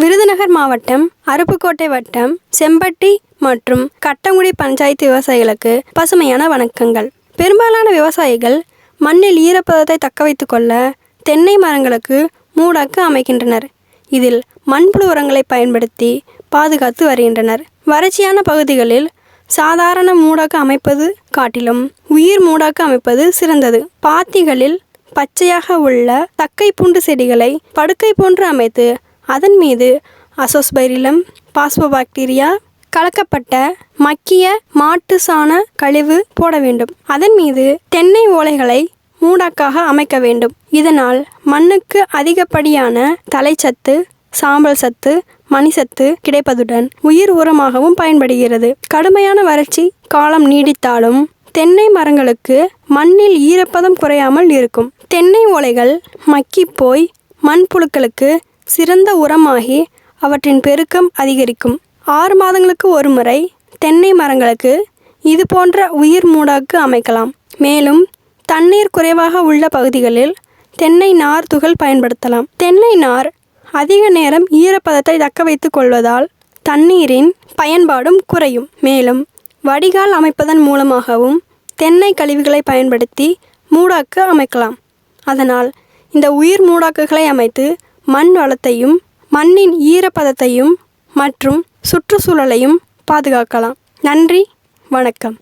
விருதுநகர் மாவட்டம் அருப்புக்கோட்டை வட்டம் செம்பட்டி மற்றும் கட்டங்குடி பஞ்சாயத்து விவசாயிகளுக்கு பசுமையான வணக்கங்கள். பெரும்பாலான விவசாயிகள் மண்ணில் ஈரப்பதத்தை தக்க வைத்து கொள்ள தென்னை மரங்களுக்கு மூடாக்கு அமைக்கின்றனர். இதில் மண்புழு உரங்களை பயன்படுத்தி பாதுகாத்து வருகின்றனர். வறட்சியான பகுதிகளில் சாதாரண மூடாக்கு அமைப்பது காட்டிலும் உயிர் மூடாக்கு அமைப்பது சிறந்தது. பாத்திகளில் பச்சையாக உள்ள தக்கை பூண்டு செடிகளை படுக்கை போன்று அமைத்து அதன் மீது அசோஸ்பைரிலம் பாஸ்போபாக்டீரியா கலக்கப்பட்ட மக்கிய மாட்டு சாண கழிவு போட வேண்டும். அதன் மீது தென்னை ஓலைகளை மூடாக்காக அமைக்க வேண்டும். இதனால் மண்ணுக்கு அதிகப்படியான தலைச்சத்து சாம்பல் சத்து மணிசத்து கிடைப்பதுடன் உயிர் உரமாகவும் பயன்படுகிறது. கடுமையான வறட்சி காலம் நீடித்தாலும் தென்னை மரங்களுக்கு மண்ணில் ஈரப்பதம் குறையாமல் இருக்கும். தென்னை ஓலைகள் மக்கிப்போய் மண்புழுக்களுக்கு சிறந்த உரமாகி அவற்றின் பெருக்கம் அதிகரிக்கும். ஆறு மாதங்களுக்கு ஒரு முறை தென்னை மரங்களுக்கு இது போன்ற உயிர் மூடாக்கு அமைக்கலாம். மேலும் தண்ணீர் குறைவாக உள்ள பகுதிகளில் தென்னை நார் துகள் பயன்படுத்தலாம். தென்னை நார் அதிக நேரம் ஈரப்பதத்தை தக்க வைத்துக் கொள்வதால் தண்ணீரின் பயன்பாடும் குறையும். மேலும் வடிகால் அமைப்பதன் மூலமாகவும் தென்னை கழிவுகளை பயன்படுத்தி மூடாக்கு அமைக்கலாம். அதனால் இந்த உயிர் மூடாக்குகளை அமைத்து மண் வளத்தையும் மண்ணின் ஈரப்பதத்தையும் மற்றும் சுற்றுச்சூழலையும் பாதுகாக்கலாம். நன்றி வணக்கம்.